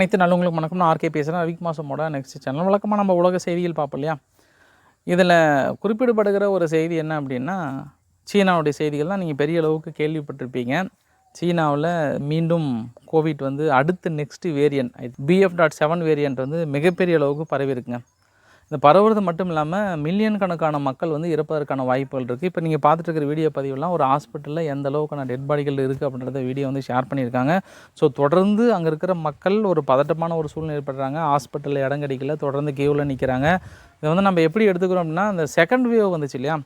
அனைத்து நல்லவங்களுக்கு வணக்கம் நான் ஆர்கே பேசுகிறேன் ரவிக் மாசமோட நெக்ஸ்ட் சேனல் வழக்கமாக நம்ம உலக செய்திகள் பார்ப்போம் இல்லையா? இதில் குறிப்பிடப்படுகிற ஒரு செய்தி என்ன அப்படின்னா சீனாவுடைய செய்திகள் தான் நீங்கள் பெரிய அளவுக்கு கேள்விப்பட்டிருப்பீங்க. சீனாவில் மீண்டும் கோவிட் வந்து அடுத்த next variant BF dot seven variant வந்து மிகப்பெரிய அளவுக்கு பரவி இருக்குங்க. இந்த பரவுறது மட்டும் இல்லாமல் மில்லியன் கணக்கான மக்கள் வந்து இறப்பதற்கான வாய்ப்புகள் இருக்குது இப்போ நீங்கள் பார்த்துட்டு இருக்கிற வீடியோ பதிவுலாம் ஒரு ஹாஸ்பிட்டலில் எந்த அளவுக்கான டெட் பாடிகள் இருக்குது அப்படின்றத வீடியோ வந்து ஷேர் பண்ணியிருக்காங்க. ஸோ தொடர்ந்து அங்கே இருக்கிற மக்கள் ஒரு பதட்டமான ஒரு சூழ்நிலை ஏற்படுறாங்க. ஹாஸ்பிட்டலில் இடம் கிடைக்கல. தொடர்ந்து கியூவில் நிற்கிறாங்க இதை வந்து நம்ம எப்படி எடுத்துக்கிறோம் அப்படின்னா இந்த செகண்ட் வேவ் வந்துச்சு இல்லையா?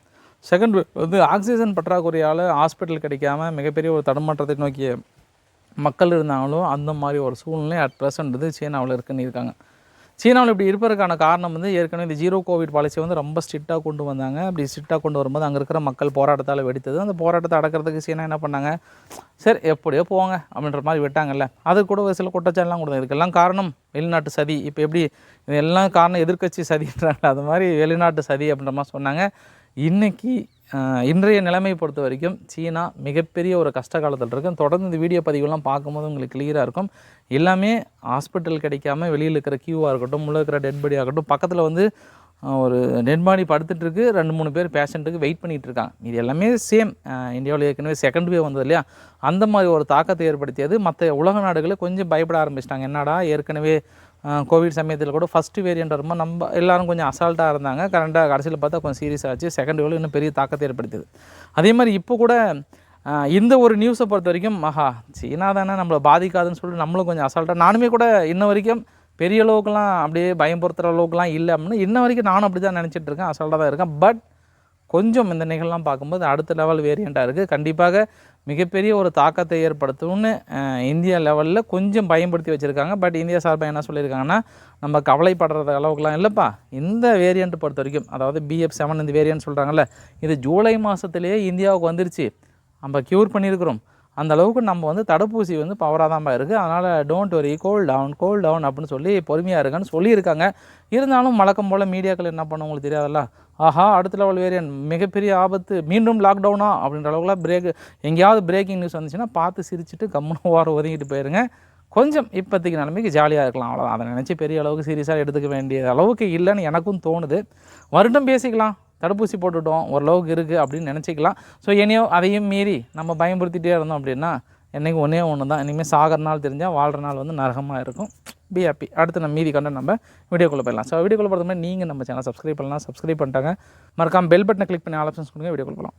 செகண்ட் வந்து ஆக்சிஜன் பற்றாக்குறையால் ஹாஸ்பிட்டல் கிடைக்காம மிகப்பெரிய ஒரு தடுமாற்றத்தை நோக்கிய மக்கள் இருந்தாங்களோ அந்த மாதிரி ஒரு சூழ்நிலை அட் ப்ரெசன்ட் வந்து சீனாவில் இருக்குன்னு இருக்காங்க. சீனாவில் இப்படி இருப்பதற்கான காரணம் வந்து ஏற்கனவே இந்த ஜீரோ கோவிட் பாலிசி வந்து ரொம்ப ஸ்ட்ரிக்டாக கொண்டு வந்தாங்க. அப்படி ஸ்ட்ரிக்டாக கொண்டு வரும்போது அங்கே இருக்கிற மக்கள் போராட்டத்தால் வெடித்தது. அந்த போராட்டத்தை அடக்கிறதுக்கு சீனா என்ன பண்ணாங்க? சரி எப்படியோ போங்க அப்படின்ற மாதிரி விட்டாங்கல்ல. அது கூட ஒரு சில குற்றச்சாட்டுலாம் கொடுத்தாங்க இதுக்கெல்லாம் காரணம் வெளிநாட்டு சதி. இப்போ எப்படி இதெல்லாம் காரணம் எதிர்க்கட்சி சதின்றாங்க அது மாதிரி வெளிநாட்டு சதி அப்படின்ற மாதிரி சொன்னாங்க. இன்றைக்கி இன்றைய நிலைமையை பொறுத்த வரைக்கும் சீனா மிகப்பெரிய ஒரு கஷ்ட காலத்தில் இருக்கும் தொடர்ந்து இந்த வீடியோ பதிவுலாம் பார்க்கும்போது உங்களுக்கு கிளியராக இருக்கும். எல்லாமே ஹாஸ்பிட்டல் கிடைக்காம வெளியில் இருக்கிற கியூவாக இருக்கட்டும் உள்ள இருக்கிற டெட் பாடி ஆகட்டும் பக்கத்தில் வந்து ஒரு டெட் பாடி படுத்துட்டுருக்கு ரெண்டு மூணு பேர் பேஷண்ட்டுக்கு வெயிட் பண்ணிகிட்டு இருக்காங்க. இது எல்லாமே சேம் இந்தியாவில் ஏற்கனவே செகண்ட் வேவ் வந்தது இல்லையா? அந்த மாதிரி ஒரு தாக்கத்தை ஏற்படுத்தியது. மற்ற உலக நாடுகளை கொஞ்சம் பயப்பட ஆரம்பிச்சிட்டாங்க. என்னடா ஏற்கனவே கோவிட் சமயத்தில் கூட ஃபஸ்ட்டு வேரியண்ட் வரும்போது நம்ம எல்லோரும் கொஞ்சம் அசால்ட்டாக இருந்தாங்க. கரண்டாக கடைசியில் பார்த்தா கொஞ்சம் சீரியஸ் ஆச்சு. செகண்ட் வேலும் இன்னும் பெரிய தாக்கத்தை ஏற்படுத்தியது. அதே மாதிரி இப்போ கூட இந்த ஒரு நியூஸை பொறுத்த வரைக்கும் மகா சீனா தானே நம்மளை பாதிக்காதுன்னு சொல்லிட்டு நம்மளும் கொஞ்சம் அசால்ட்டாக நானுமே கூட இன்ன வரைக்கும் பெரிய அளவுக்குலாம் அப்படியே பயம்படுத்துகிற அளவுக்குலாம் இல்லை அப்படின்னு இன்ன வரைக்கும் நானும் அப்படி தான் நினச்சிட்டு இருக்கேன். அசால்ட்டாக தான் இருக்கேன். பட் கொஞ்சம் இந்த நிகழ்லாம் பார்க்கும்போது அடுத்த லெவல் வேரியண்ட்டாக இருக்குது கண்டிப்பாக மிகப்பெரிய ஒரு தாக்கத்தை ஏற்படுத்தும்னு இந்தியா லெவலில் கொஞ்சம் பயன்படுத்தி வச்சுருக்காங்க. பட் இந்தியா சார்பாக என்ன சொல்லியிருக்காங்கன்னா நம்ம கவலைப்படுறது அளவுக்குலாம் இல்லைப்பா. இந்த வேரியண்ட் பொறுத்த வரைக்கும் அதாவது பிஎஃப் செவன் இந்த வேரியன்ட் சொல்கிறாங்கல்ல இது ஜூலை மாதத்துலேயே இந்தியாவுக்கு வந்துருச்சு. நம்ம க்யூர் பண்ணியிருக்கிறோம். அந்த அளவுக்கு நம்ம வந்து தடுப்பூசி வந்து பவராக தான் இருக்குது அதனால் don't worry goal down goal down அப்படின்னு சொல்லி பொறுமையாக இருங்கன்னு சொல்லியிருக்காங்க. இருந்தாலும் வழக்கம் போல் மீடியாக்கள் என்ன பண்ண உங்களுக்கு தெரியாதுல்ல? ஆஹா அடுத்த லெவல் வேரியன் மிகப்பெரிய ஆபத்து மீண்டும் லாக்டவுனா அப்படின்ற அளவுக்குலாம் பிரேக் எங்கேயாவது பிரேக்கிங் நியூஸ் வந்துச்சுன்னா பார்த்து சிரிச்சுட்டு கம்முன்னு ஓரம் ஒதுங்கிட்டு போயிருங்க. கொஞ்சம் இப்போதைக்கு நிலைமைக்கு ஜாலியாக இருக்கலாம். அவ்வளோதான் அதை நினச்சி பெரிய அளவுக்கு சீரியஸாக எடுத்துக்க வேண்டிய அளவுக்கு இல்லைன்னு எனக்கும் தோணுது. வருடம் பேசிக்கலாம். தடுப்பூசி போட்டுட்டோம் ஓரளவுக்கு இருக்குது அப்படின்னு நினச்சிக்கலாம். ஸோ இனியோ அதையும் மீறி நம்ம பயன்படுத்திகிட்டே இருந்தோம் அப்படின்னா என்றைக்கு ஒன்றே ஒன்று தான். இனிமேல் சாகிற நாள் தெரிஞ்சால் வாழ்கிற நாள் வந்து நரகமாக இருக்கும். பி ஹாப்பி அடுத்து நம்ம மீதி கண்ட நம்ம வீடியோக்குள்ளே போயிடலாம். ஸோ வீடியோக்குள்ளே போகிறது நீங்கள் நம்ம சேனல் சப்ஸ்கிரைப் பண்ணலாம். சப்ஸ்கிரைப் பண்ணிட்டாங்க. மறக்காமல் பெல் பட்டனை கிளிக் பண்ணி ஆல் ஆப்ஷன்ஸ் கொடுங்க வீடியோக்குள்ள போகலாம்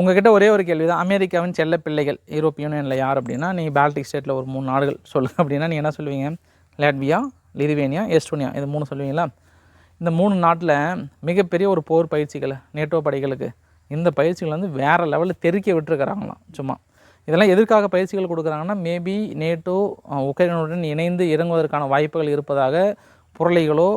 உங்ககிட்ட ஒரே ஒரு கேள்வி தான் அமெரிக்காவின் செல்ல பிள்ளைகள் யூரோப் யூனியனில் யார் அப்படின்னா நீங்கள் பால்டிக் ஸ்டேட்டில் ஒரு மூணு நாடுகள் சொல்லுங்கள் அப்படின்னா நீங்கள் என்ன சொல்லுவீங்க? லேட்வியா லிதுவேனியா எஸ்டோனியா இது மூணு சொல்லுவீங்களா? இந்த மூணு நாட்டில் மிகப்பெரிய ஒரு போர் பயிற்சிகளை நேட்டோ படைகளுக்கு இந்த பயிற்சிகள் வந்து வேறு லெவலில் தெறிக்க விட்டுருக்கிறாங்களாம் சும்மா. இதெல்லாம் எதற்காக பயிற்சிகள் கொடுக்குறாங்கன்னா மேபி நேட்டோ உக்ரைனுடன் இணைந்து இறங்குவதற்கான வாய்ப்புகள் இருப்பதாக புரளிகளோ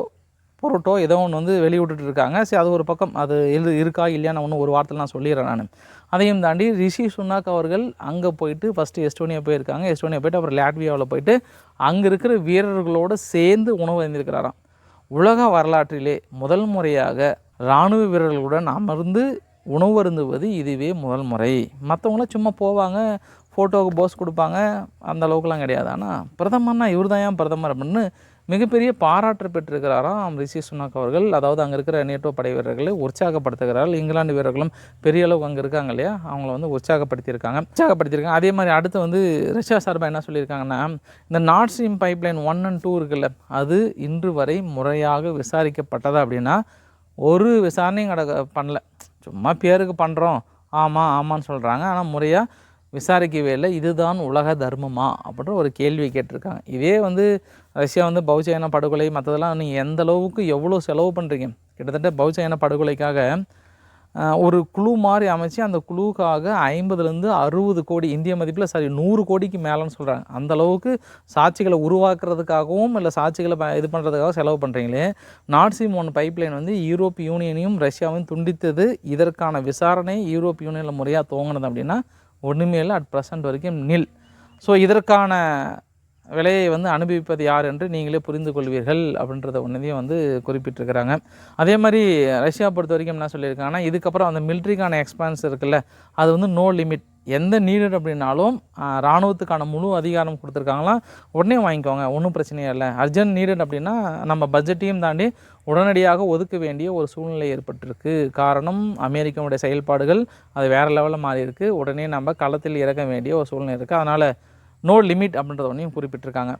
பொருட்டோ ஏதோ ஒன்று வந்து வெளியிட்டு இருக்காங்க சரி அது ஒரு பக்கம் அது எழுது இருக்கா இல்லையா நான் ஒன்று ஒரு வார்த்தை நான் சொல்லிடுறேன் நான். அதையும் தாண்டி ரிஷி சுனாக் அவர்கள் அங்கே போயிட்டு ஃபஸ்ட்டு எஸ்டோனியா போயிருக்காங்க. எஸ்டோனியா போயிட்டு அப்புறம் லாட்வியாவில் போயிட்டு அங்கே இருக்கிற வீரர்களோடு சேர்ந்து உணவு அறிந்திருக்கிறாராம் உலக வரலாற்றிலே முதல் முறையாக இராணுவ வீரர்களுடன் அமர்ந்து உணவு அருந்துவது இதுவே முதல் முறை. மற்றவங்களாம் சும்மா போவாங்க ஃபோட்டோவுக்கு போஸ் கொடுப்பாங்க. அந்த அளவுக்குலாம் கிடையாது. ஆனால் பிரதமர்னா இவர் தான் ஏன் பிரதமர் அப்படின்னு மிகப்பெரிய பாராட்டு பெற்றிருக்கிறாராம் ரிஷி சுனாக் அவர்கள். அதாவது அங்கே இருக்கிற நேட்டோ படை வீரர்களை உற்சாகப்படுத்துகிறார்கள் இங்கிலாந்து வீரர்களும் பெரிய அளவுக்கு அங்கே இருக்காங்க இல்லையா? அவங்கள வந்து உற்சாகப்படுத்தியிருக்காங்க. உற்சாகப்படுத்தியிருக்காங்க. அதே மாதிரி அடுத்து வந்து ரஷ்யா சார்பாக என்ன சொல்லியிருக்காங்கன்னா இந்த north stream pipeline one and two இருக்குல்ல அது இன்று வரை முறையாக விசாரிக்கப்பட்டதா அப்படின்னா ஒரு விசாரணையும் கிடக்க பண்ணல. சும்மா பேருக்கு பண்ணுறோம் ஆமாம் ஆமான்னு சொல்கிறாங்க ஆனால் முறையாக விசாரிக்கவே இல்லை இதுதான் உலக தர்மமா? அப்படின்ற ஒரு கேள்வி கேட்டிருக்காங்க. இதே வந்து ரஷ்யா வந்து பௌச்சயன படுகொலை மற்றதெல்லாம் நீங்கள் எந்த அளவுக்கு எவ்வளோ செலவு பண்ணுறீங்க கிட்டத்தட்ட பௌச்சயன படுகொலைக்காக ஒரு குழு மாதிரி அமைச்சு அந்த குழுவுக்காக ஐம்பதுலேருந்து அறுபது கோடி இந்திய மதிப்பில் சாரி நூறு கோடிக்கு மேலேன்னு சொல்கிறாங்க அந்த அளவுக்கு சாட்சிகளை உருவாக்குறதுக்காகவும் இல்லை சாட்சிகளை ப- இது பண்ணுறதுக்காக செலவு பண்ணுறீங்களே நார்த் ஸ்ட்ரீம் ஒன் பைப்லைன் வந்து யூரோப் யூனியனையும் ரஷ்யாவையும் துண்டித்தது. இதற்கான விசாரணை யூரோப் யூனியனில் முறையாக துவங்கினது அப்படின்னா ஒன்றுமே இல்லை அட் ப்ரெசண்ட் வரைக்கும் நில். ஸோ இதற்கான விலையை வந்து அனுபவிப்பது யார் என்று நீங்களே புரிந்து கொள்வீர்கள் அப்படின்றத ஒன்றதையும் வந்து குறிப்பிட்டிருக்கிறாங்க. அதே மாதிரி ரஷ்யா பொறுத்த வரைக்கும் என்ன சொல்லியிருக்காங்கன்னா இதுக்கப்புறம் அந்த மிலிட்ரிக்கான எக்ஸ்பான்ஸ் இருக்குல்ல அது வந்து நோ லிமிட் எந்த நீடட் அப்படின்னாலும் இராணுவத்துக்கான முழு அதிகாரம் கொடுத்துருக்காங்களா உடனே வாங்கிக்கோங்க ஒன்றும் பிரச்சனையே இல்லை. அர்ஜென்ட் நீடட் அப்படின்னா நம்ம பட்ஜெட்டையும் தாண்டி உடனடியாக ஒதுக்க வேண்டிய ஒரு சூழ்நிலை ஏற்பட்டிருக்கு. காரணம் அமெரிக்காவுடைய செயல்பாடுகள் அது வேறு லெவலில் மாறி இருக்கு உடனே நம்ம களத்தில் இறக்க வேண்டிய ஒரு சூழ்நிலை இருக்குது அதனால் நோ லிமிட் அப்படின்றத ஒன்றையும் குறிப்பிட்டிருக்காங்க.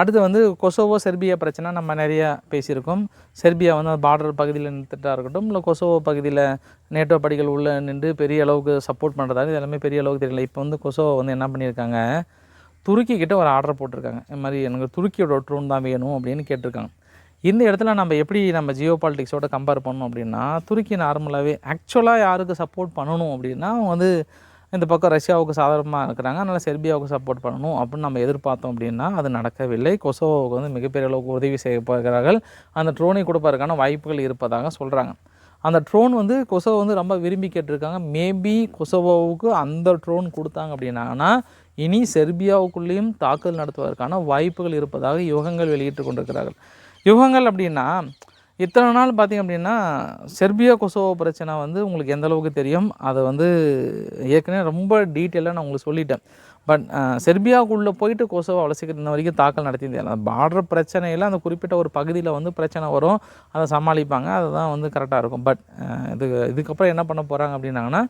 அடுத்து வந்து கொசோவோ செர்பியா பிரச்சனை நம்ம நிறையா பேசியிருக்கோம். செர்பியா வந்து பார்டர் பகுதியில் நிறுத்திட்டா இருக்கட்டும் இல்லை கொசோவோ பகுதியில் நேட்டோ படிகள் உள்ளே நின்று பெரிய அளவுக்கு சப்போர்ட் பண்ணுறதால இது எல்லாமே பெரிய அளவுக்கு தெரியல. இப்போ வந்து கொசோவோ வந்து என்ன பண்ணியிருக்காங்க? துருக்கி கிட்ட ஒரு ஆர்டர் போட்டிருக்காங்க. இந்த மாதிரி எனக்கு துருக்கியோட ட்ரோன் தான் வேணும் அப்படின்னு கேட்டிருக்காங்க. இந்த இடத்துல நம்ம எப்படி நம்ம ஜியோ பாலிட்டிக்ஸோட கம்பேர் பண்ணணும் அப்படின்னா துருக்கி நார்மலாகவே ஆக்சுவலாக யாருக்கு சப்போர்ட் பண்ணணும் அப்படின்னா அவங்க வந்து இந்த பக்கம் ரஷ்யாவுக்கு சாதகமாக இருக்கிறாங்க. அதனால் செர்பியாவுக்கு சப்போர்ட் பண்ணணும் அப்படின்னு நம்ம எதிர்பார்த்தோம் அப்படின்னா அது நடக்கவில்லை. கொசோவோவுக்கு வந்து மிகப்பெரிய அளவுக்கு உதவி செய்ய போகிறார்கள் அந்த ட்ரோனை கொடுப்பதற்கான வாய்ப்புகள் இருப்பதாக சொல்கிறாங்க அந்த ட்ரோன் வந்து கொசோவோ வந்து ரொம்ப விரும்பி கேட்டிருக்காங்க. மேபி கொசோவோவுக்கு அந்த ட்ரோன் கொடுத்தாங்க அப்படின்னாங்கன்னா இனி செர்பியாவுக்குள்ளேயும் தாக்குதல் நடத்துவதற்கான வாய்ப்புகள் இருப்பதாக யுகங்கள் வெளியிட்டு கொண்டிருக்கிறார்கள். யுகங்கள் அப்படின்னா இத்தனை நாள் பார்த்திங்க அப்படின்னா செர்பியா கொசோவோ பிரச்சனை வந்து உங்களுக்கு எந்த அளவுக்கு தெரியும் அதை வந்து ஏற்கனவே ரொம்ப டீட்டெயிலாக நான் உங்களுக்கு சொல்லிட்டேன். பட் செர்பியாவுக்குள்ளே போயிட்டு கொசோவோ அவ்வளோ சீக்கிரம் வரைக்கும் தாக்கல் நடத்தியிருந்தேன் அந்த பார்டர் பிரச்சனையில் அந்த குறிப்பிட்ட ஒரு பகுதியில் வந்து பிரச்சனை வரும் அதை சமாளிப்பாங்க அதுதான் வந்து கரெக்டாக இருக்கும். பட் இது இதுக்கப்புறம் என்ன பண்ண போகிறாங்க அப்படின்னாங்கன்னா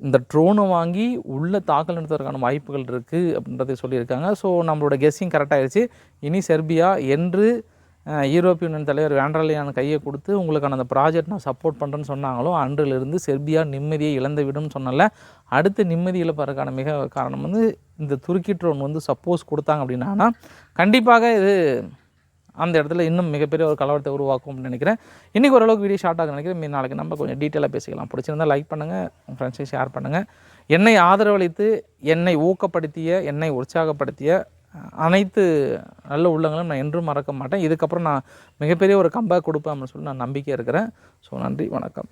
இந்த ட்ரோனை வாங்கி உள்ளே தாக்கல் நடத்துவதற்கான வாய்ப்புகள் இருக்குது அப்படின்றத சொல்லியிருக்காங்க. ஸோ நம்மளோட கெஸ்ஸிங் கரெக்டாகிடுச்சு இனி செர்பியா என்று யூரோப்பிய யூனியன் தலைவர் வேண்ட்ரலியான கையை கொடுத்து உங்களுக்கான அந்த ப்ராஜெக்ட் நான் சப்போர்ட் பண்ணுறேன்னு சொன்னாங்களோ அன்றிலிருந்து செர்பியா நிம்மதியை இழந்து விடும்னு சொன்னல அடுத்து நிம்மதி இழப்பதற்கான மிக காரணம் வந்து இந்த துருக்கி ட்ரோன் வந்து சப்போஸ் கொடுத்தாங்க அப்படின்னா கண்டிப்பாக இது அந்த இடத்துல இன்னும் மிகப்பெரிய ஒரு கலவரத்தை உருவாக்கும் நினைக்கிறேன். இன்றைக்கி ஓரளவுக்கு வீடியோ ஷார்ட் ஆகுது நினைக்கிறேன். மீ நாளைக்கு நம்ம கொஞ்சம் டீட்டெயிலாக பேசிக்கலாம். பிடிச்சிருந்தா லைக் பண்ணுங்கள் உங்கள் ஃப்ரெண்ட்ஸை ஷேர் பண்ணுங்கள் என்னை ஆதரவளித்து என்னை ஊக்கப்படுத்திய என்னை உற்சாகப்படுத்திய அனைத்து நல்ல உள்ளங்களும் நான் என்றும் மறக்க மாட்டேன். இதுக்கப்புறம் நான் மிகப்பெரிய ஒரு கம்பேக் கொடுப்பேன் அப்படின்னு சொல்லி நான் நம்பிக்கை இருக்கிறேன். ஸோ நன்றி வணக்கம்.